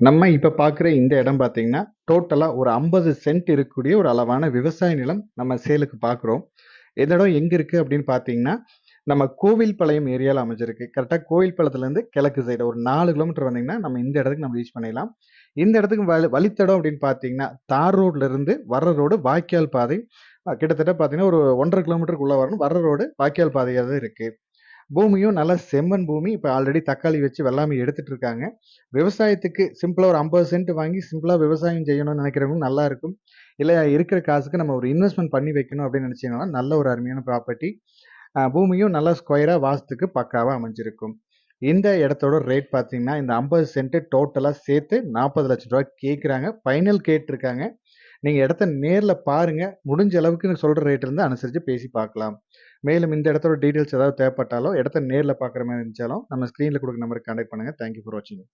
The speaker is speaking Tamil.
நம்ம இப்போ பார்க்குற இந்த இடம் பார்த்தீங்கன்னா, டோட்டலாக ஒரு 50 சென்ட் இருக்கக்கூடிய ஒரு அளவான விவசாய நிலம் நம்ம சேலுக்கு பார்க்குறோம். இந்த இடம் எங்கே இருக்குது அப்படின்னு பார்த்தீங்கன்னா, நம்ம கோவில்பாளையம் ஏரியாவில் அமைஞ்சிருக்கு. கரெக்ட்டா கோவில்பாளையத்துலேருந்து கிழக்கு சைடு ஒரு நாலு கிலோமீட்டர் வந்தீங்கன்னா, நம்ம இந்த இடத்துக்கு நம்ம ரீச் பண்ணிடலாம். இந்த இடத்துக்கு வழி வழித்தடம் அப்படின்னு பார்த்தீங்கன்னா, தார் ரோட்லேருந்து வர்ற ரோடு வாய்க்கால் பாதை. கிட்டத்தட்ட பார்த்தீங்கன்னா, ஒரு ஒன்றரை கிலோமீட்டருக்குள்ளே வரணும். வர்ற ரோடு வாய்க்கால் பாதையாக தான் இருக்குது பூமியும் நல்லா செம்மண் பூமி. இப்போ ஆல்ரெடி தக்காளி வச்சு வெள்ளாமை எடுத்துட்டு இருக்காங்க. விவசாயத்துக்கு சிம்பிளாக ஒரு 50 சென்ட் வாங்கி சிம்பிளாக விவசாயம் செய்யணும்னு நினைக்கிறவங்க நல்லா இருக்கும். இல்லை இருக்கிற காசுக்கு நம்ம ஒரு இன்வெஸ்ட்மெண்ட் பண்ணி வைக்கணும் அப்படின்னு நினச்சிங்கன்னா நல்ல ஒரு அருமையான ப்ராப்பர்ட்டி. பூமியும் நல்லா ஸ்கொயராக வாசத்துக்கு பக்காவாக அமைஞ்சிருக்கும். இந்த இடத்தோட ரேட் பார்த்தீங்கன்னா, இந்த ஐம்பது சென்ட்டு டோட்டலாக சேர்த்து நாற்பது லட்சம் ரூபாய் கேட்குறாங்க. ஃபைனல் கேட்டுருக்காங்க. நீங்கள் இடத்த நேரில் பாருங்கள் முடிஞ்ச அளவுக்கு சொல்ற ரேட் இருந்தா அனுசரித்து பேசி பார்க்கலாம். மேலும் இந்த இடத்தோட டீட்டெயில்ஸ் ஏதாவது தேவைப்பட்டாலோ, இடத்த நேரில் பார்க்குற மாதிரி இருந்துச்சாலும், நம்ம ஸ்க்ரீனில் கொடுக்குற நம்பருக்கு கான்டாக்ட் பண்ணுங்க. தேங்க் யூ ஃபார் வாட்சிங்.